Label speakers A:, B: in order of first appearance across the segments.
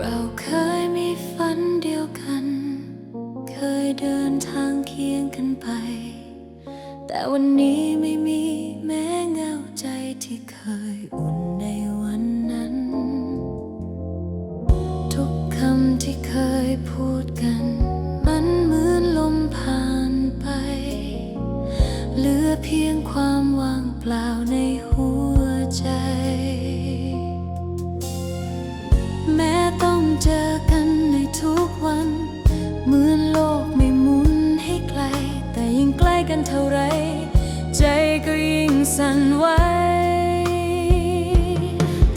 A: เราเคยมีฝันเดียวกัน เคยเดินทางเคียงกันไป แต่วันนี้ไม่มีแม้เงาใจที่เคยอุ่นในวันนั้น ทุกคำที่เคยพูดกัน มันเหมือนลมผ่านไป เหลือเพียงความว่างเปล่าในหัวใจ เจอกันในทุกวันเหมือนโลกไม่หมุนให้ไกล แต่ยิ่งใกล้กันเท่าไร ใจก็ยิ่งสั่นไหว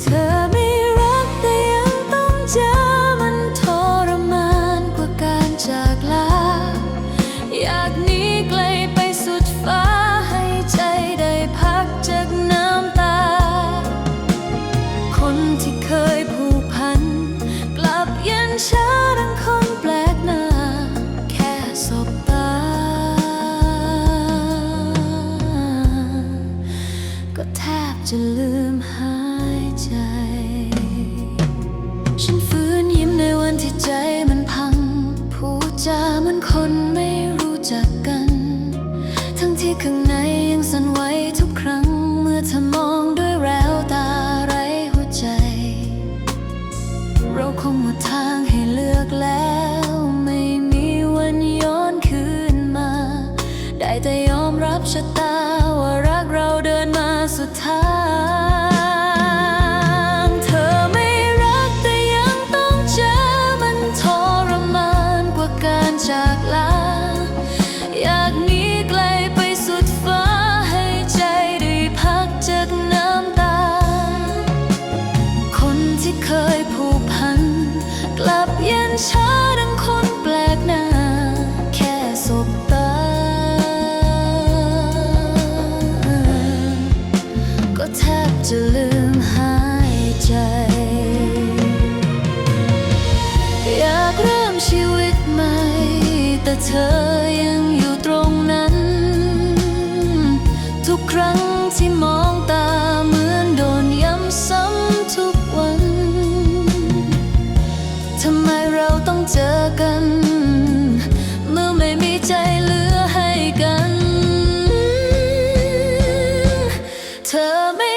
A: เธอไม่รักแต่ยังต้องเจอมันทรมานกว่าการจากลา อยากหนีไกลไปสุดฟ้าให้ใจได้พักจากน้ำตา คนที่เคยผู ช้าดังคนแปลกหน้า แค่สบตา ก็แทบจะลืมหายใจ ฉันฟื้นยิ้มในวันที่ใจมันพัง พูดจาเหมือนคนไม่รู้จักกัน ทั้งที่ข้างในยังสั่นไหวทุกครั้งเมื่อเธอมอง จะลืมหายใจ อยากเริ่มชีวิตใหม่ แต่เธอยังอยู่ตรงนั้น ทุกครั้งที่มองตาเหมือนโดนย้ำซ้ำทุกวัน ทำไมเราต้องเจอกันเมื่อไม่มีใจเหลือให้กัน เธอไม่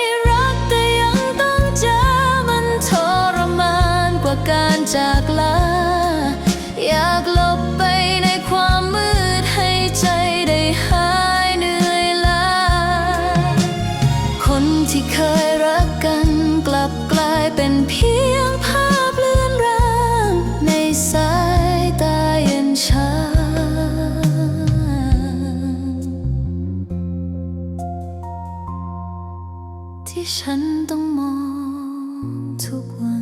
A: ที่เคยรักกันกลับกลายเป็นเพียงภาพเลือนรางในสายตาเย็นชา ที่ฉันต้องมองทุกวัน